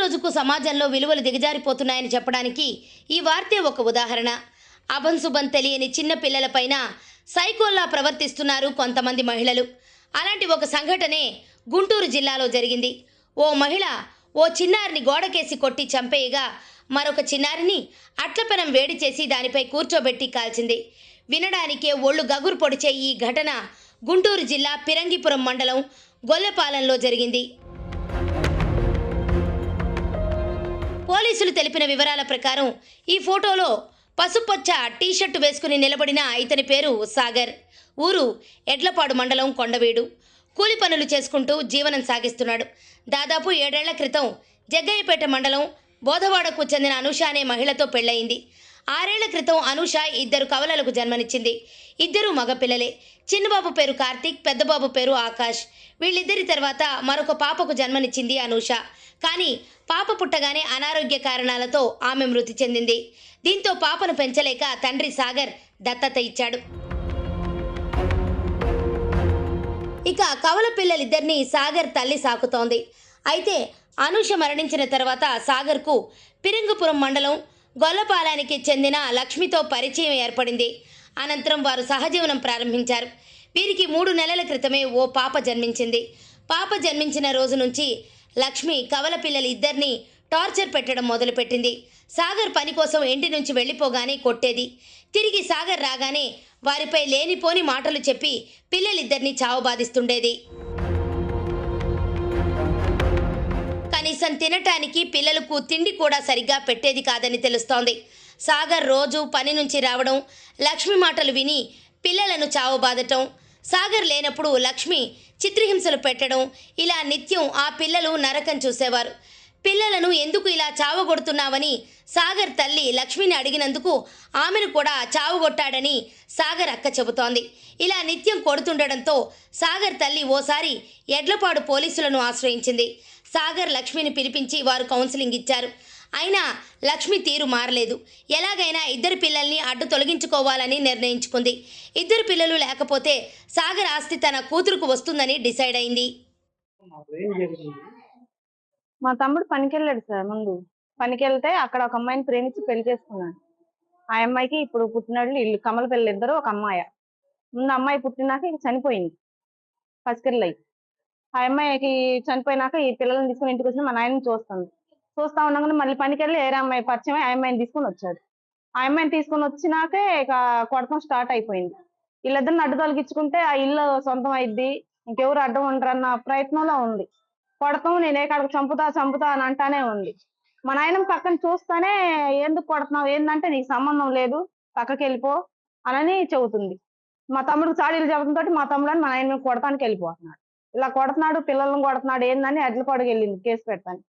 రోజుకు సమాజంలో విలువలు దిగజారిపోతున్నాయని చెప్పడానికి ఈ వార్తే ఒక ఉదాహరణ. అభంశుభం తెలియని చిన్న పిల్లలపైన సైకోల్లా ప్రవర్తిస్తున్నారు కొంతమంది మహిళలు. అలాంటి ఒక సంఘటనే గుంటూరు జిల్లాలో జరిగింది. ఓ మహిళ ఓ చిన్నారిని గోడకేసి కొట్టి చంపేయగా మరొక చిన్నారిని అట్లపెనం వేడి చేసి దానిపై కూర్చోబెట్టి కాల్చింది. వినడానికే ఒళ్ళు గగురు పొడిచే ఈ ఘటన గుంటూరు జిల్లా పిరంగిపురం మండలం గొల్లపాలెంలో జరిగింది. పోలీసులు తెలిపిన వివరాల ప్రకారం ఈ ఫోటోలో పసుపచ్చ టీషర్ట్ వేసుకుని నిలబడిన ఇతని పేరు సాగర్. ఊరు ఎడ్లపాడు మండలం కొండవీడు. కూలి పనులు చేసుకుంటూ జీవనం సాగిస్తున్నాడు. దాదాపు ఏడేళ్ళ క్రితం జగ్గయ్యపేట మండలం బోధవాడకు చెందిన అనుష అనే మహిళతో పెళ్ళయింది. ఆరేళ్ళ క్రితం అనూష ఇద్దరు కవలలకు జన్మనిచ్చింది. ఇద్దరు మగపిల్లలే. చిన్నబాబు పేరు కార్తీక్ పెద్దబాబు పేరు ఆకాష్. వీళ్ళిద్దరి తర్వాత మరొక పాపకు జన్మనిచ్చింది అనూష. కానీ పాప పుట్టగానే అనారోగ్య కారణాలతో ఆమె మృతి చెందింది. దీంతో పాపను పెంచలేక తండ్రి సాగర్ దత్తత ఇచ్చాడు. ఇక కవల పిల్లలిద్దరినీ సాగర్ తల్లి సాకుతోంది. అయితే అనూష మరణించిన తర్వాత సాగర్కు పిరింగుపురం మండలం గొల్లపాలానికి చెందిన లక్ష్మితో పరిచయం ఏర్పడింది. అనంతరం వారు సహజీవనం ప్రారంభించారు. వీరికి మూడు నెలల క్రితమే ఓ పాప జన్మించింది. పాప జన్మించిన రోజు నుంచి లక్ష్మి కవల పిల్లలు ఇద్దరిని టార్చర్ పెట్టడం మొదలుపెట్టింది. సాగర్ పని కోసం ఇంటి నుంచి వెళ్ళిపోగానే కొట్టేది. తిరిగి సాగర్ రాగానే వారిపై లేనిపోని మాటలు చెప్పి పిల్లలిద్దరిని చావబాధిస్తుండేది. కనీసం తినటానికి పిల్లలకు తిండి కూడా సరిగ్గా పెట్టేది కాదని తెలుస్తోంది. సాగర్ రోజు పని నుంచి రావడం లక్ష్మి మాటలు విని పిల్లలను చావబాదటం సాగర్ లేనప్పుడు లక్ష్మి చిత్రహింసలు పెట్టడం ఇలా నిత్యం ఆ పిల్లలు నరకం చూసేవారు. పిల్లలను ఎందుకు ఇలా చావగొడుతున్నావని సాగర్ తల్లి లక్ష్మిని అడిగినందుకు ఆమెను కూడా చావుగొట్టాడని సాగర్ అక్క చెబుతోంది. ఇలా నిత్యం కొడుతుండడంతో సాగర్ తల్లి ఓసారి ఎడ్లపాడు పోలీసులను ఆశ్రయించింది. సాగర్ లక్ష్మిని పిలిపించి వారు కౌన్సిలింగ్ ఇచ్చారు. అయినా లక్ష్మి తీరు మారలేదు. ఎలాగైనా ఇద్దరు పిల్లల్ని అడ్డు తొలగించుకోవాలని నిర్ణయించుకుంది. ఇద్దరు పిల్లలు లేకపోతే సాగర్ ఆస్తి తన కూతురుకు వస్తుందని డిసైడ్ అయింది. మా తమ్ముడు పనికెళ్ళాడు సార్ ముందు. పనికి వెళ్తే అక్కడ ఒక అమ్మాయిని ప్రేమించి పెళ్ళి చేసుకున్నాడు. ఆ అమ్మాయికి ఇప్పుడు పుట్టినట్లు ఇల్లు కమల పిల్లలు ఇద్దరు ఒక అమ్మాయి. ముందు అమ్మాయి పుట్టినాక ఇక చనిపోయింది పసికిళ్ళయి ఆ అమ్మాయికి చనిపోయినాక ఈ పిల్లల్ని తీసుకుని ఇంటికి వచ్చిన మా నాయనని చూస్తుంది చూస్తా ఉండగానే మళ్ళీ పనికి వెళ్ళి అమ్మాయి పరిచయం ఆ అమ్మాయిని తీసుకొని వచ్చాడు. ఆ అమ్మాయిని తీసుకొని వచ్చినాకే ఇక కొడతం స్టార్ట్ అయిపోయింది. వీళ్ళిద్దరిని అడ్డు తొలగించుకుంటే ఆ ఇల్లు సొంతం అయిద్ది ఇంకెవరు అడ్డం ఉండరన్న ప్రయత్నంలో ఉంది. కొడతాం నేను ఏ కాడకు చంపుతా చంపుతా అని అంటానే ఉంది. మా నాయన పక్కన చూస్తానే ఎందుకు కొడుతున్నావు? ఏందంటే నీకు సంబంధం లేదు. పక్కకి వెళ్ళిపో అనని చెబుతుంది. మా తమ్ముడికి చాడీలు చెప్పడంతో మా తమ్ముడు మా నాయన కొడతానికి వెళ్ళిపోతున్నాడు. ఇలా కొడుతున్నాడు పిల్లలను కొడుతున్నాడు ఏందని అడ్లపాడుకి వెళ్ళింది కేసు పెడతాను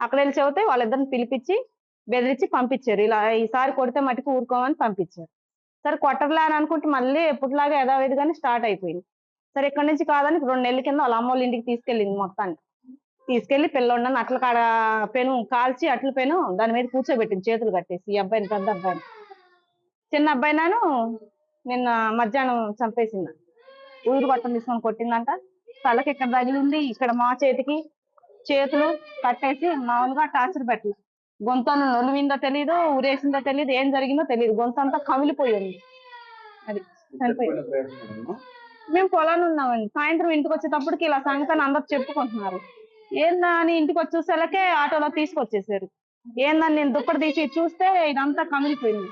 అక్కడ వెళ్ళి చెబితే వాళ్ళిద్దరిని పిలిపించి బెదిరించి పంపించారు. ఇలా ఈసారి కొడితే మటుకు ఊరుకోమని పంపించారు. సరే కొట్టర్లే అని అనుకుంటే మళ్ళీ ఎప్పటిలాగా యథావిధిగానే స్టార్ట్ అయిపోయింది. సరే ఇక్కడి నుంచి కాదని రెండు నెలల కింద వాళ్ళ అమ్మ వాళ్ళ ఇంటికి తీసుకెళ్ళింది మొత్తాన్ని తీసుకెళ్ళి పిల్లోడిని అట్ల కాడ పెను కాల్చి అట్ల పెను దాని మీద కూర్చోబెట్టింది చేతులు కట్టేసి. ఈ అబ్బాయిని పెద్ద అబ్బాయిని. చిన్న అబ్బాయి నాను నిన్న మధ్యాహ్నం చంపేసింది. ఊరు పట్టం తీసుకొని కొట్టిందంట. తలకి ఇక్కడ తగిలింది ఇక్కడ మా చేతికి చేతులు కట్టేసి మామూలుగా టార్చర్ పెట్టలేదు గొంతను నొలివిందో తెలియదు ఊరేసిందో తెలియదు ఏం జరిగిందో తెలియదు గొంతు అంతా కమిలిపోయింది. అది చనిపోయింది. మేము పొలాన్ని ఉన్నామండి. సాయంత్రం ఇంటికి వచ్చేటప్పటికి ఇలా సంగతిని అందరు చెప్పుకుంటున్నారు. ఏందా అని ఇంటికి వచ్చి చూసేలకే ఆటోలో తీసుకొచ్చేసారు. ఏందని నేను దుప్పటి తీసి చూస్తే ఇదంతా కమిలిపోయింది.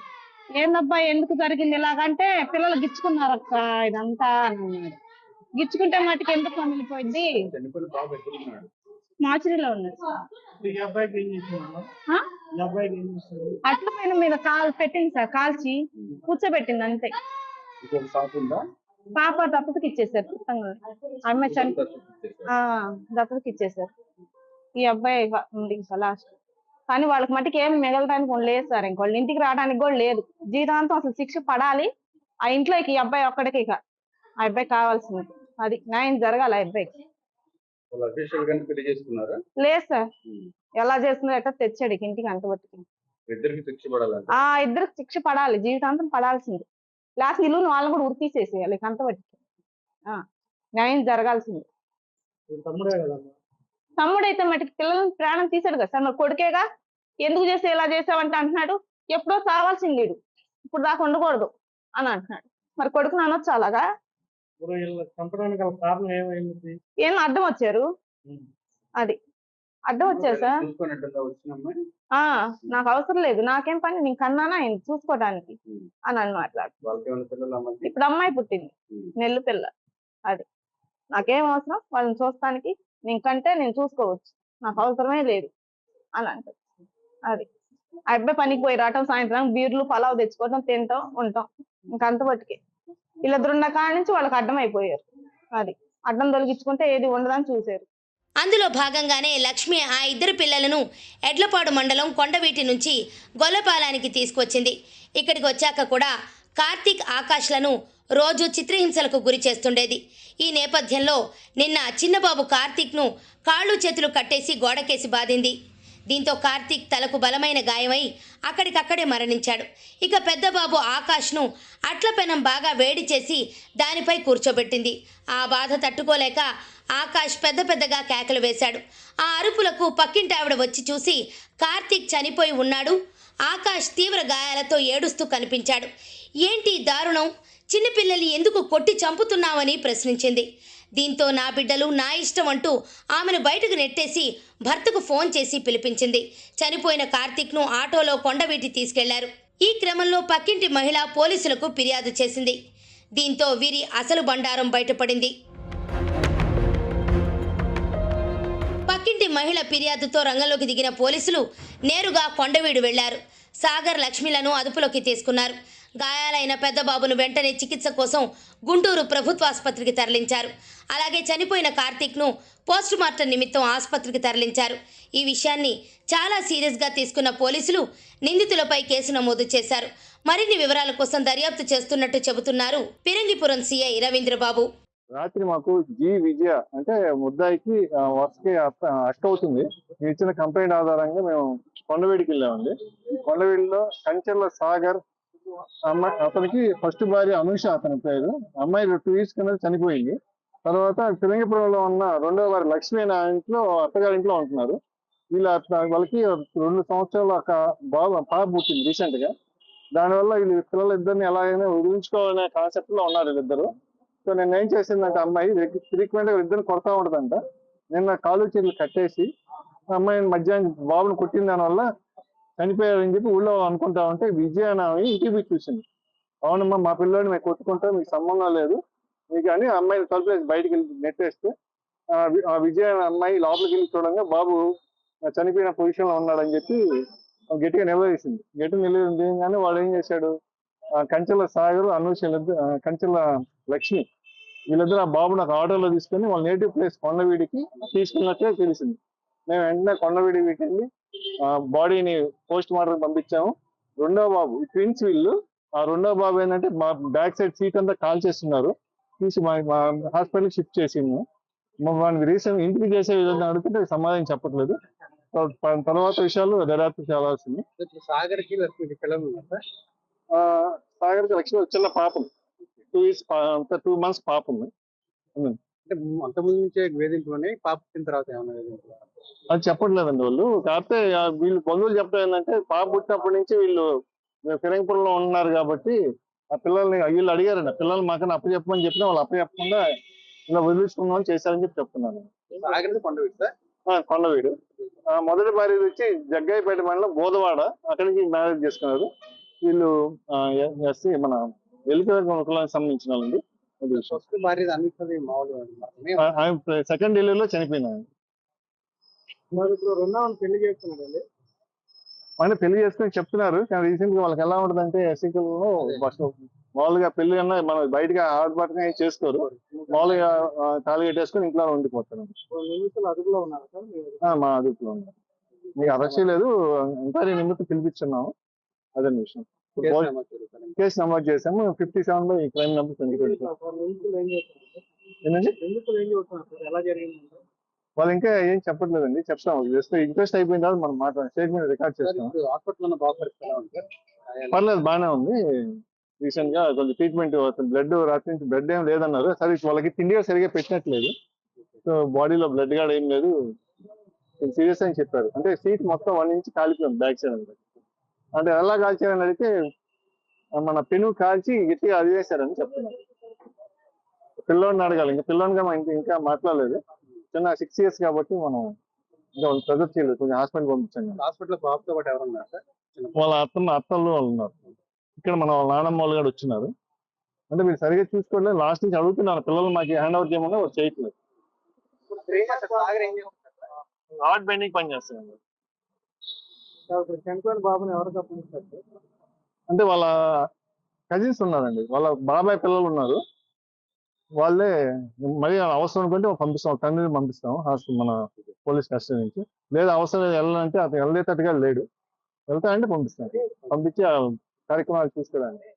ఏందబ్బా ఎందుకు జరిగింది ఇలాగంటే పిల్లలు గిచ్చుకున్నారు అక్క ఇదంతా అని అన్నాడు. గిచ్చుకుంటే మటుకు ఎందుకు కమిలిపోయింది? ఉన్నాడు. ఏం చేస్తున్నాడు? అట్ల పైన మీద కాల్ పెట్టింది సార్ కాల్చి కూర్చోబెట్టింది అంతే. పాప దత్తతకి ఇచ్చేసారు. పుట్టంగా అమ్మాయి చని ఆ, దత్తతకి ఇచ్చేసారు. ఈ అబ్బాయి ఉంది ఇంకా లాస్ట్ కానీ వాళ్ళకి మట్టుకు ఏం మిగలడానికి లేదు సార్. ఇంకోళ్ళ ఇంటికి రావడానికి కూడా లేదు. జీవితాంతం అసలు శిక్ష పడాలి. ఆ ఇంట్లో ఇక ఈ అబ్బాయి ఒక్కడికి ఇక. ఆ అబ్బాయి కావాల్సింది. అది న్యాయం జరగాలి ఆ అబ్బాయికి. లేదు సార్. ఎలా చేస్తుందో ఎట్లా తెచ్చాడు ఇంటికి పడాలంట ఆ ఇద్దరికి శిక్ష పడాలి. జీవితాంతం పడాల్సింది. లాస్ట్ నిలువుని వాళ్ళని కూడా ఉరి తీసేసేయాలి ఇక అంతబట్టుకి ఆ న్యాయం జరగాల్సింది. తమ్ముడే తమ్ముడైతే మటుకు పిల్లల్ని ప్రాణం తీశాడు కదా సార్ మరి కొడుకేగా ఎందుకు చేసి ఇలా చేసావంటే అంటున్నాడు ఎప్పుడో చావాల్సింది వీడు ఇప్పుడు దాకా ఉండకూడదు అని అంటున్నాడు. మరి కొడుకుని అనొచ్చు అలాగా? ఏం అడ్డం వచ్చారు? అది. అడ్డం ఆ నాకు అవసరం లేదు. నాకేం పని? నేను కన్నానా ఆయన చూసుకోవడానికి అని అని మాట్లాడు. ఇప్పుడు అమ్మాయి పుట్టింది. నెల్లు పిల్ల. అది. నాకేం అవసరం? వాళ్ళని చూస్తానికి నేను కంటే నేను చూసుకోవచ్చు. నాకు అవసరమే లేదు అని అంటారు అది. ఆ అబ్బాయి పనికి పోయి రావటం సాయంత్రం బీర్లు పలావ్ తెచ్చుకోవటం తింటాం ఉంటాం. ఇంకా అంత పట్టుకే వీళ్ళిద్దరున్న కాడి నుంచి వాళ్ళకి అడ్డం అయిపోయారు. అది. అడ్డం తొలగించుకుంటే ఏది ఉండదని చూశారు అందులో భాగంగానే లక్ష్మి ఆ ఇద్దరు పిల్లలను ఎడ్లపాడు మండలం కొండవీటి నుంచి గొల్లపాలానికి తీసుకొచ్చింది. ఇక్కడికి వచ్చాక కూడా కార్తీక్ ఆకాష్లను రోజు చిత్రహింసలకు గురి చేస్తుండేది. ఈ నేపథ్యంలో నిన్న చిన్నబాబు కార్తీక్ను కాళ్ళు చేతులు కట్టేసి గోడకేసి బాధింది. దీంతో కార్తీక్ తలకు బలమైన గాయమై అక్కడికక్కడే మరణించాడు. ఇక పెద్దబాబు ఆకాష్ను అట్ల పెనం బాగా వేడి చేసి దానిపై కూర్చోబెట్టింది. ఆ బాధ తట్టుకోలేక ఆకాష్ పెద్ద పెద్దగా కేకలు వేశాడు. ఆ అరుపులకు పక్కింటి ఆవిడ వచ్చి చూసి కార్తీక్ చనిపోయి ఉన్నాడు. ఆకాష్ తీవ్ర గాయాలతో ఏడుస్తూ కనిపించాడు. ఏంటి దారుణం? చిన్నపిల్లల్ని ఎందుకు కొట్టి చంపుతున్నావని ప్రశ్నించింది. దీంతో నా బిడ్డలు నా ఇష్టం అంటూ ఆమెను బయటకు నెట్టేసి భర్తకు ఫోన్ చేసి పిలిపించింది. చనిపోయిన కార్తీక్ను ఆటోలో కొండవీటి తీసుకెళ్ళారు. ఈ క్రమంలో పక్కింటి మహిళ పోలీసులకు ఫిర్యాదు చేసింది. దీంతో వీరి అసలు బండారం బయటపడింది. పక్కింటి మహిళ ఫిర్యాదుతో రంగంలోకి దిగిన పోలీసులు నేరుగా కొండవీడు వెళ్ళారు. సాగర్ లక్ష్మిలను అదుపులోకి తీసుకున్నారు. గాయాలైన పెద్దబాబును వెంటనే చికిత్స కోసం గుంటూరు ప్రభుత్వ ఆసుపత్రికి తరలించారు. అలాగే చనిపోయిన కార్తీక్ను పోస్టుమార్టం నిమిత్తం ఆసుపత్రికి తరలించారు. ఈ విషయాన్ని చాలా సీరియస్గా తీసుకున్న పోలీసులు నిందితులపై కేసు నమోదు చేశారు. మరిన్ని వివరాల కోసం దర్యాప్తు చేస్తున్నట్టు చెబుతున్నారు పిరంగిపురం సీఐ రవీంద్రబాబు. రాత్రి మాకు జి విజయ అంటే ముద్దాయికి ఆ, వరుసకి అష్ట అవుతుంది. ఇచ్చిన కంప్లైంట్ ఆధారంగా మేము కొండవేడికి వెళ్ళామండి. కొండవీడిలో కంచెర్ల సాగర్ అమ్మాయి అతనికి ఫస్ట్ భార్య అనుష అతని పేరు. అమ్మాయి టూ ఇయర్స్ కింద చనిపోయింది. తర్వాత తిరంగిపురంలో ఉన్న రెండో వారి లక్ష్మి అనే ఇంట్లో అత్తగారి ఇంట్లో ఉంటున్నారు. వీళ్ళ వాళ్ళకి రెండు సంవత్సరాల ఒక బాబు పాప పుట్టింది రీసెంట్గా. దానివల్ల వీళ్ళు పిల్లలు ఇద్దరిని ఎలాగైనా వదిలించుకోవాలనే కాన్సెప్ట్లో ఉన్నారు వీళ్ళిద్దరు. సో నేను ఏం చేసిందంటే అమ్మాయి ఫ్రీక్వెంట్గా ఇద్దరిని కొడతా ఉంటదంట. నిన్న కాలు చేతులు కట్టేసి అమ్మాయిని మధ్యాహ్నం బాబుని కొట్టిన దానివల్ల చనిపోయారని చెప్పి ఊళ్ళో అనుకుంటా ఉంటే విజయ అని ఆమె ఇంటికి చూసింది. అవునమ్మా మా పిల్లోడిని మేము కొట్టుకుంటాం మీకు సంబంధం లేదు. మీకు అని అమ్మాయిని తలుపులేసి బయటికి వెళ్ళి నెట్టేస్తే ఆ విజయ అమ్మాయి లోపలికి వెళ్ళి చూడంగా బాబు చనిపోయిన పొజిషన్లో ఉన్నాడని చెప్పి గట్టిగా నిలదీసింది. గట్టిగా నిలదీయగానే వాడు ఏం చేశాడు? ఆ కంచెల సాగర్ అనూష కంచెల లక్ష్మి వీళ్ళిద్దరు ఆ బాబు నాకు ఆటోలో తీసుకొని వాళ్ళ నేటివ్ ప్లేస్ కొండవీడికి తీసుకున్నట్టే తెలిసింది. మేము వెంటనే కొండవీడికి వెళ్ళి బాడీని పోస్ట్ మార్టం పంపించాము. రెండో బాబు ట్విన్స్ వీళ్ళు. ఆ రెండో బాబు ఏంటంటే మా బ్యాక్ సైడ్ సీట్ అంతా కాల్ చేస్తున్నారు. తీసి మా మా హాస్పిటల్ షిఫ్ట్ చేసింది వాడిని రీసెంట్ ఇంటికి చేసే విధంగా అడుగుతుంటే సమాధానం చెప్పట్లేదు. తర్వా- తర్వాత విషయాలు దర్యాప్తు చేయాల్సింది సాగర్కి లక్ష్మికి పిల్లలు ఉన్నారు? ఆ, సాగర్ లక్ష్మి చిన్న పాప టూ ఇయర్స్ టూ మంత్స్ పాప ఉంది. అంటే అంతకుముందు నుంచే వేధింపులు ఉన్నాయి పాప పుట్టిన తర్వాత ఏమైనా వేధింపులు? అది చెప్పట్లేదండి వాళ్ళు. కాకపోతే ఆ వీళ్ళు బంధువులు చెప్పడం ఏంటంటే పాప పుట్టినప్పటి నుంచి వీళ్ళు ఫిరంగిపురంలో ఉన్నారు కాబట్టి ఆ పిల్లల్ని వీళ్ళు అడిగారండి. పిల్లల్ని మాకన్నా అప్పు చెప్పమని చెప్పినా వాళ్ళు అప్పు చెప్పకుండా ఇలా వదిలించుకుందామని చేశారని చెప్పి చెప్తున్నాను. కొండవీడు సార్? కొండవీడు ఆ, మొదటి భార్య వచ్చి జగ్గాయిపేట మండలం బోధవాడ. అక్కడికి మ్యారేజ్ చేసుకున్నారు. వీళ్ళు ఎస్సీ మన వెలికల కులానికి సంబంధించిన వాళ్ళండి. ఫస్ట్ భార్య మామూలుగా సెకండ్ చనిపోయింది ఆమె. మరి ఇప్పుడు పెళ్ళి చేస్తున్నాడండి. అంటే పెళ్ళి చేసుకుని చెప్తున్నారు. కానీ రీసెంట్గా వాళ్ళకి ఎలా ఉంటుందంటే ఎస్సీకులలో ఫస్ట్ మామూలుగా పెళ్ళి అన్న మన బయటగా ఆడబాటుగా చేసుకోరు. మామూలుగా తాళి కట్టేసుకుని ఇంట్లో ఉండిపోతారు. అదుపులో ఉన్నారు మా అదుపులో ఉన్నారు. మీకు అరెస్ట్ లేదు. ఎంక్వైరీ నిమిత్తం పిలిపించున్నాము. అదే విషయం కేసు నమోదు చేసాము ఫిఫ్టీ సెవెన్లో ఈ క్రైమ్ నెంబర్ వాళ్ళు ఇంకా ఏం చెప్పట్లేదండి. చెప్తాం జస్ట్ ఇంట్రెస్ట్ అయిపోయిన తర్వాత మనం మాట్లాడాలి స్టేట్మెంట్ రికార్డ్ చేస్తాం పర్లేదు బాగానే ఉంది. రీసెంట్గా కొంచెం ట్రీట్మెంట్ బ్లడ్ రాత్రి నుంచి బ్లడ్ ఏం లేదన్నారు. సరే వాళ్ళకి తిండి సరిగా పెట్టినట్లేదు. సో బాడీలో బ్లడ్ కూడా ఏం లేదు. సీరియస్ అని చెప్పారు. అంటే సీట్ మొత్తం వన్ ఇంచ్ కాలిపోయింది బ్యాక్ సైడ్ అంతా. అంటే ఎలా కాల్చారని అడిగితే మన పెను కాల్చి గట్టిగా అది వేశారని చెప్తున్నారు పిల్లోడిని అడగాలి. ఇంకా పిల్లోనిగా మనం ఇంకా ఇంకా మాట్లాడలేదు. చిన్న సిక్స్ ఇయర్స్ కాబట్టి మనం ఇంకా వాళ్ళు ప్రెజర్ చేయలేదు. కొంచెం హాస్పిటల్ పంపించండి హాస్పిటల్ బాబుతో పాటు ఎవరు ఉన్నారు సార్? చిన్న వాళ్ళ అత్తమ్మ అత్తలు వాళ్ళు ఉన్నారు. ఇక్కడ మన వాళ్ళ నాన్నమ్మ వాళ్ళు కూడా వచ్చినారు. అంటే మీరు సరిగ్గా చూసుకోవట్లేదు లాస్ట్ నుంచి అడుగుతున్నారు. పిల్లలు మాకు హ్యాండ్ ఓవర్ చేయమని వాళ్ళు చేయట్లేదు? ఆర్ట్ బెండింగ్ పని చేస్తారండి చనిపోయిన బాబుని ఎవరికి అప్పగిస్తారు సార్? అంటే వాళ్ళ కజిన్స్ ఉన్నారండి. వాళ్ళ బాబాయ్ పిల్లలు ఉన్నారు. వాళ్ళే మరీ అవసరం అనుకుంటే పంపిస్తాం. తండ్రిని పంపిస్తాం. హాస్టల్ మన పోలీస్ కస్టడీ నుంచి. లేదా అవసరం వెళ్ళాలంటే అతను వెళ్ళేటట్టుగా లేడు. వెళ్తా అంటే పంపిస్తాం పంపించి ఆ కార్యక్రమాలు తీసుకురాండి.